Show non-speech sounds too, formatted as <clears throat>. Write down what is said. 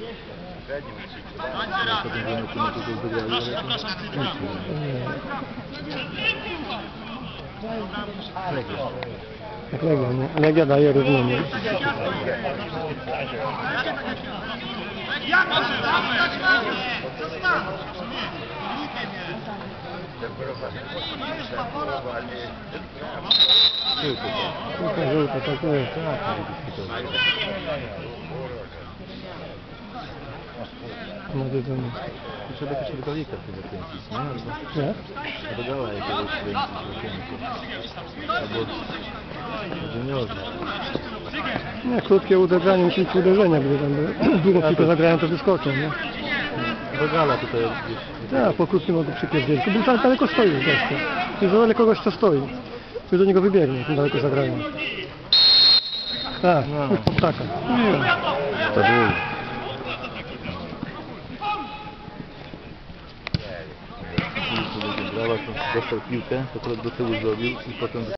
To nie Legia. Jak Legia, nie? Legia daje równo, nie? Tylko to. Tylko żółte, tak jest. Nie to nie. Trzeba też regalika chyba kręcić, nie? Albo Nie? regała jakiegoś kręcić. Albo juniorze. Nie, krótkie uderzenie, musi być uderzenia, gdy tam <clears throat> długo piłkę zagrają, to wyskoczą, nie? Regala tutaj gdzieś. Tak, po krótkim mogę przypierdzielić. Bo tak daleko stoi gościa. Już daleko kogoś co stoi. Już do niego wybiegnie, jak daleko zagrają. Tak, No. <laughs> no. ptaka. Mówiłem. To był. To dostał piłkę, to akurat do tyłu zrobił i potem